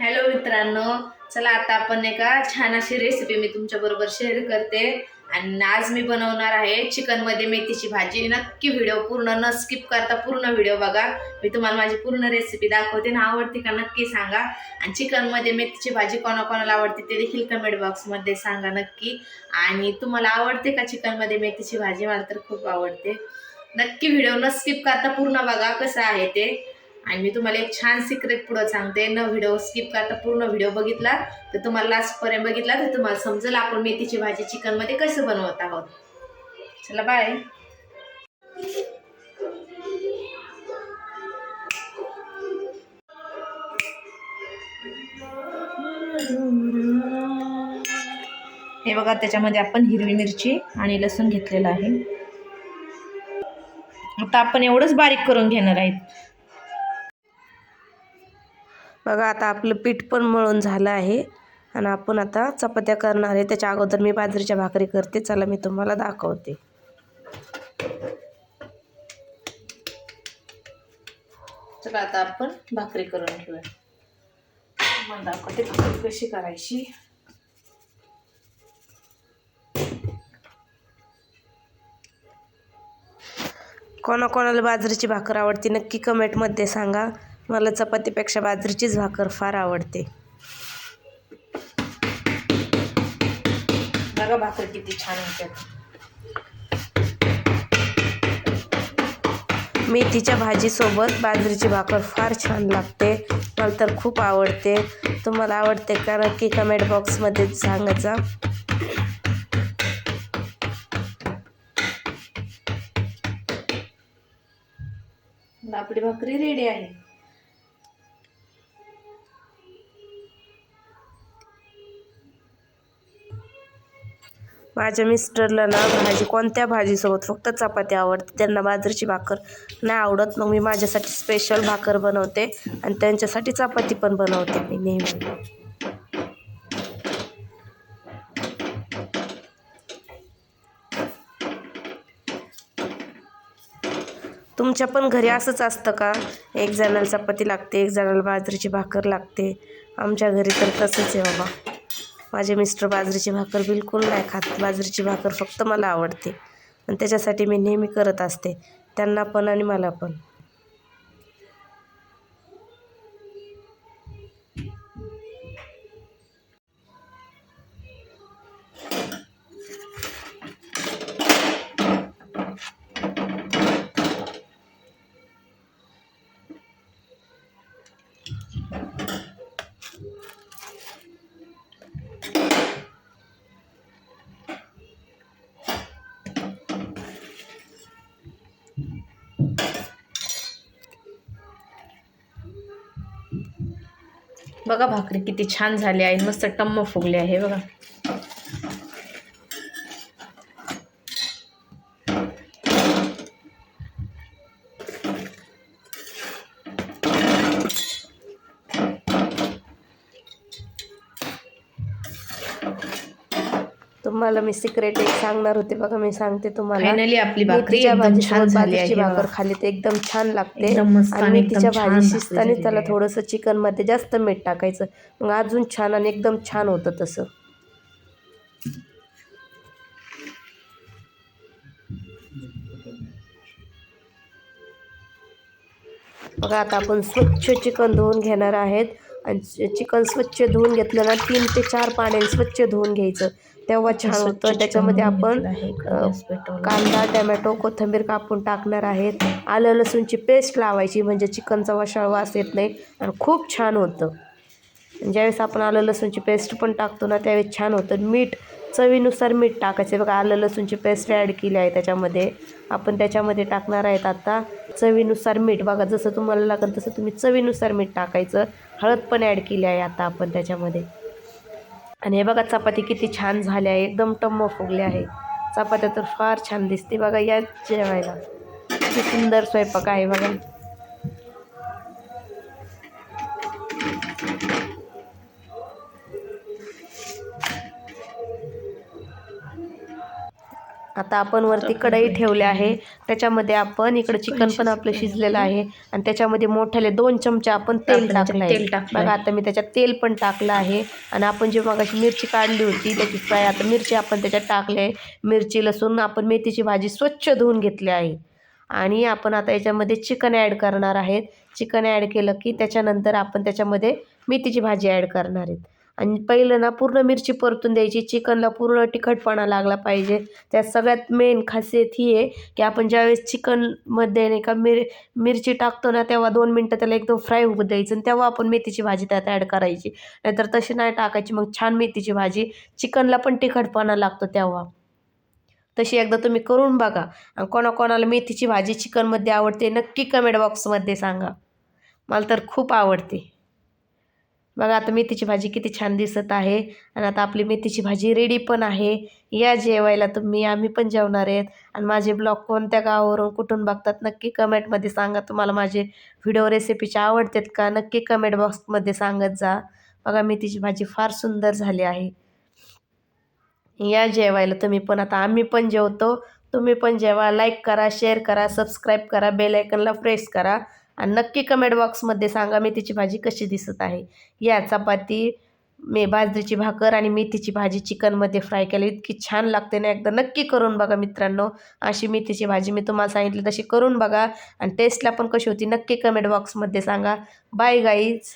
Hello मित्रांनो चला आता आपण एका छान अशी रेसिपी मी तुमच्या बरोबर शेअर करते. आणि आज मी बनवणार आहे चिकनमध्ये मेथीची भाजी. नक्की व्हिडिओ पूर्ण न स्किप करता पूर्ण व्हिडिओ बघा. मी तुम्हाला माझी पूर्ण रेसिपी दाखवते. ना आवडते का नक्की सांगा. आणि चिकनमध्ये मेथीची भाजी कोणाकोणाला आवडते ते देखील कमेंट बॉक्समध्ये सांगा नक्की. आणि तुम्हाला आवडते का चिकनमध्ये मेथीची भाजी? मला तर खूप आवडते. नक्की व्हिडिओ न स्किप करता पूर्ण बघा कसं आहे ते. आणि मी तुम्हाला एक छान सिक्रेट पुढं सांगते. न व्हिडिओ स्किप करता पूर्ण व्हिडिओ बघितला तर तुम्हाला लास्टपर्यंत बघितला तर तुम्हाला समजेल आपण मेथीची भाजी चिकनमध्ये कसं बनवत आहोत. चला बाय हे बघा त्याच्यामध्ये आपण हिरवी मिरची आणि लसूण घेतलेलं आहे. आता आपण एवढंच बारीक करून घेणार आहेत. बघा आता आपलं पीठ पण मळून झालं आहे आणि आपण आता चपात्या करणार आहे. त्याच्या अगोदर मी बाजरीच्या भाकरी करते. चला मी तुम्हाला दाखवते. चला आता आपण भाकरी करून घेऊया. मग दाखवते भाकरी कशी करायची. कोणाकोणाला बाजरीची भाकर आवडते नक्की कमेंटमध्ये सांगा. मला चपातीपेक्षा बाजरीचीच भाकर फार आवडते. बघा भाकरी किती छान होत्यात मेथीच्या भाजीसोबत बाजरीची भाकर फार छान लागते. मला तर खूप आवडते. तुम्हाला आवडते का नक्की कमेंट बॉक्समध्ये सांगायचा? आपली भाकरी रेडी आहे. माझ्या मिस्टरला ना भाजी कोणत्या भाजीसोबत? फक्त चपाती आवडते. त्यांना बाजरीची भाकर नाही आवडत. मग मी माझ्यासाठी स्पेशल भाकर बनवते आणि त्यांच्यासाठी चपाती पण बनवते मी नेहमी. तुमच्या पण घरी असंच असतं का? एक जणाला चपाती लागते एक जणाला बाजरीची भाकर लागते. आमच्या घरी तर तसंच आहे बाबा. माझे मिस्टर बाजरीची भाकर बिलकुल नाही खात. बाजरीची भाकर फक्त मला आवडते. आणि त्याच्यासाठी मी नेहमी करत असते. त्यांना पण आणि मला पण. बघा भाकरी किती छान झाली आहे. मस्त टम्म फुगले आहे बघा. तुम्हाला मी सिक्रेट एक सांगणार होते. बघा मी सांगते तुम्हाला. फायनली आपली भाकरी मेथीच्या एकदम छान भाजीसोबत झाली बाजरीची आहे. भाकर. खाली तर एकदम छान लागते. एकदम मस्त आणि आणि एकदम छान भाजी भाकरी शिजताना झालेली त्याला आहे. थोडंसं चिकनमध्ये जास्त मीठ टाकायचं. मग अजून छान आणि एकदम छान होतं तसं. बघा आता आपण स्वच्छ चिकन धुवून घेणार आहेत. आणि चिकन स्वच्छ धुवून घेतलं ना तीन ते चार पाण्याने स्वच्छ धुवून घ्यायचं. तेव्हा छान होतं. त्याच्यामध्ये आपण. कांदा टमॅटो कोथिंबीर कापून टाकणार आहेत. आलं लसूणची पेस्ट लावायची म्हणजे चिकनचा वशाळ वास येत नाही आणि खूप छान होतं. ज्यावेळेस आपण आलं लसूणची पेस्ट पण टाकतो ना त्यावेळेस छान होतं. मीठ चवीनुसार मीठ टाकायचे. बघा आलं लसूणची पेस्ट ॲड केली आहे त्याच्यामध्ये. आपण त्याच्यामध्ये टाकणार आहेत आता चवीनुसार मीठ. बघा जसं तुम्हाला लागेल तसं तुम्ही चवीनुसार मीठ टाकायचं. हळद पण ॲड केली आहे आता आपण त्याच्यामध्ये. आणि हे बघा चपाती किती छान झाल्या आहे. एकदम टम्म फुगले आहे. चपात्या तर फार छान दिसते. बघा याच जेवायला. किती सुंदर स्वयंपाक आहे बघा. आता आपण वरती कढई ठेवली आहे. त्याच्यामध्ये आपण इकडं चिकन पण आपलं शिजलेलं आहे. आणि त्याच्यामध्ये मोठ्याले दोन चमचे आपण तेल टाकलं आहे. टाकलंय. बघा आता मी त्याच्यात तेल पण टाकलं आहे. आणि आपण जे मग मिरची काढली होती त्याची फ्राय आता मिरची आपण त्याच्यात टाकली आहे. मिरची लसूण आपण मेथीची भाजी स्वच्छ धुवून घेतली आहे. आणि आपण आता याच्यामध्ये चिकन ॲड करणार आहेत. चिकन ॲड केलं की त्याच्यानंतर आपण त्याच्यामध्ये मेथीची भाजी ॲड करणार आहेत. आणि पहिलं ना पूर्ण मिरची परतून द्यायची. चिकनला पूर्ण तिखटपणा लागला पाहिजे. त्यात सगळ्यात मेन खासियत ही आहे की आपण ज्यावेळेस चिकनमध्ये नाही का मिर मिरची टाकतो ना तेव्हा दोन मिनटं त्याला एकदम फ्राय होऊ द्यायचं आणि तेव्हा आपण मेथीची भाजी त्यात ॲड करायची. नाहीतर तशी नाही टाकायची मग छान मेथीची भाजी. चिकनला पण तिखटपणा लागतो तेव्हा. तशी एकदा तुम्ही करून बघा. आणि कोणाकोणाला मेथीची भाजी चिकनमध्ये आवडते नक्की कमेंट बॉक्समध्ये सांगा. मला तर खूप आवडते. बघा आता मेथीची भाजी किती छान दिसत आहे आणि आता आपली मेथीची भाजी रेडी पण आहे. या जेवायला तुम्ही आम्ही पण जेवणार आहेत. आणि माझे ब्लॉग कोणत्या गावावरून कुठून बघतात नक्की कमेंटमध्ये सांगा. तुम्हाला माझे व्हिडिओ रेसिपीचे आवडतात का नक्की कमेंट बॉक्समध्ये सांगत जा. बघा मेथीची भाजी फार सुंदर झाली आहे. या जेवायला तुम्ही पण आता आम्ही पण जेवतो. तुम्ही पण जेवा लाईक करा शेअर करा सबस्क्राईब करा बेलायकनला प्रेस करा. आणि नक्की कमेंट बॉक्समध्ये सांगा मेथीची भाजी कशी दिसत आहे. या चपाती मे बाजरीची भाकर आणि मेथीची भाजी चिकनमध्ये फ्राय केली. इतकी छान लागते ना एकदा. नक्की करून बघा मित्रांनो. अशी मेथीची भाजी मी तुम्हाला सांगितली तशी करून बघा. आणि टेस्टला पण कशी होती नक्की कमेंट बॉक्समध्ये सांगा. Bye guys